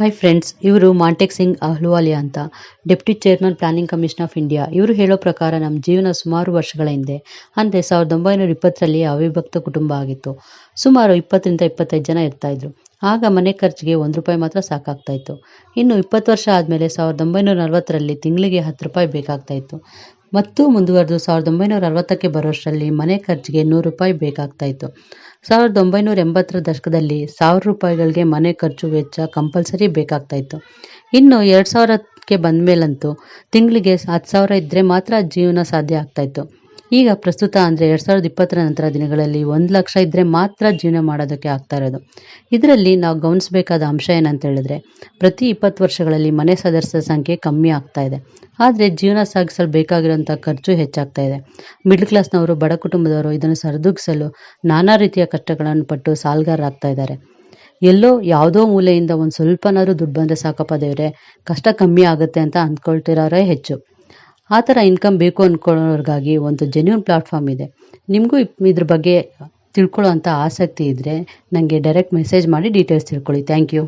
My friends ಇವರು ಮಾಂಟೆಕ್ ಸಿಂಗ್ ಅಹ್ಲುವಾಲಿಯಾ ಅಂತ deputy chairman planning commission of India ಇವರು ಹೇಳೋ ಪ್ರಕಾರ ನಮ್ಮ ಜೀವನ ಸುಮಾರು ವರ್ಷಗಳ ಹಿಂದೆ, ಅಂದರೆ ಸಾವಿರದ ಒಂಬೈನೂರ ಇಪ್ಪತ್ತರಲ್ಲಿ ಅವಿಭಕ್ತ ಕುಟುಂಬ ಆಗಿತ್ತು. ಸುಮಾರು ಇಪ್ಪತ್ತರಿಂದ ಇಪ್ಪತ್ತೈದು ಜನ ಇರ್ತಾ ಇದ್ರು. ಆಗ ಮನೆ ಖರ್ಚಿಗೆ ಒಂದು ರೂಪಾಯಿ ಮಾತ್ರ ಸಾಕಾಗ್ತಾಯಿತ್ತು ಇನ್ನು ಇಪ್ಪತ್ತು ವರ್ಷ ಆದಮೇಲೆ ಸಾವಿರದ ಒಂಬೈನೂರ ನಲವತ್ತರಲ್ಲಿ ತಿಂಗಳಿಗೆ ಹತ್ತು ರೂಪಾಯಿ ಬೇಕಾಗ್ತಾ ಇತ್ತು. ಮತ್ತು ಮುಂದುವರೆದು ಸಾವಿರದ ಒಂಬೈನೂರ ಅರವತ್ತಕ್ಕೆ ಬರೋಷ್ಟರಲ್ಲಿ ಮನೆ ಖರ್ಚಿಗೆ ನೂರು ರೂಪಾಯಿ ಬೇಕಾಗ್ತಾ ಇತ್ತು ಸಾವಿರದ ಒಂಬೈನೂರ ಎಂಬತ್ತರ ದಶಕದಲ್ಲಿ ಸಾವಿರ ರೂಪಾಯಿಗಳಿಗೆ ಮನೆ ಖರ್ಚು ವೆಚ್ಚ ಕಂಪಲ್ಸರಿ ಬೇಕಾಗ್ತಾ ಇತ್ತು ಇನ್ನು ಎರಡು ಸಾವಿರಕ್ಕೆ ಬಂದ ಮೇಲಂತೂ ತಿಂಗಳಿಗೆ ಹತ್ತು ಸಾವಿರ ಇದ್ದರೆ ಮಾತ್ರ ಜೀವನ ಸಾಧ್ಯ ಆಗ್ತಾ ಇತ್ತು ಈಗ ಪ್ರಸ್ತುತ ಅಂದರೆ ಎರಡು ಸಾವಿರದ ಇಪ್ಪತ್ತರ ನಂತರ ದಿನಗಳಲ್ಲಿ ಒಂದು ಲಕ್ಷ ಇದ್ದರೆ ಮಾತ್ರ ಜೀವನ ಮಾಡೋದಕ್ಕೆ ಆಗ್ತಾ ಇರೋದು. ಇದರಲ್ಲಿ ನಾವು ಗಮನಿಸಬೇಕಾದ ಅಂಶ ಏನಂತ ಹೇಳಿದ್ರೆ, ಪ್ರತಿ ಇಪ್ಪತ್ತು ವರ್ಷಗಳಲ್ಲಿ ಮನೆ ಸದಸ್ಯರ ಸಂಖ್ಯೆ ಕಮ್ಮಿ ಆಗ್ತಾ ಇದೆ. ಆದರೆ ಜೀವನ ಸಾಗಿಸಲು ಬೇಕಾಗಿರುವಂಥ ಖರ್ಚು ಹೆಚ್ಚಾಗ್ತಾ ಇದೆ. ಮಿಡ್ಲ್ ಕ್ಲಾಸ್ನವರು, ಬಡ ಕುಟುಂಬದವರು ಇದನ್ನು ಸರಿದೂಗಿಸಲು ನಾನಾ ರೀತಿಯ ಕಷ್ಟಗಳನ್ನು ಪಟ್ಟು ಸಾಲ್ಗಾರರಾಗ್ತಾ ಇದ್ದಾರೆ. ಎಲ್ಲೋ ಯಾವುದೋ ಮೂಲೆಯಿಂದ ಒಂದು ಸ್ವಲ್ಪನಾದ್ರೂ ದುಡ್ಡು ಬಂದರೆ ಸಾಕಪ್ಪ ದೇವ್ರೆ, ಕಷ್ಟ ಕಮ್ಮಿ ಆಗುತ್ತೆ ಅಂತ ಅಂದ್ಕೊಳ್ತಿರೋರೇ ಹೆಚ್ಚು. ಆ ಥರ ಇನ್ಕಮ್ ಬೇಕು ಅಂದ್ಕೊಳ್ಳೋರ್ಗಾಗಿ ಒಂದು ಜೆನ್ಯೂನ್ ಪ್ಲಾಟ್ಫಾರ್ಮ್ ಇದೆ. ನಿಮಗೂ ಇದ್ರ ಬಗ್ಗೆ ತಿಳ್ಕೊಳ್ಳೋ ಅಂಥ ಆಸಕ್ತಿ ಇದ್ದರೆ ನನಗೆ ಡೈರೆಕ್ಟ್ ಮೆಸೇಜ್ ಮಾಡಿ ಡೀಟೇಲ್ಸ್ ತಿಳ್ಕೊಳ್ಳಿ. Thank you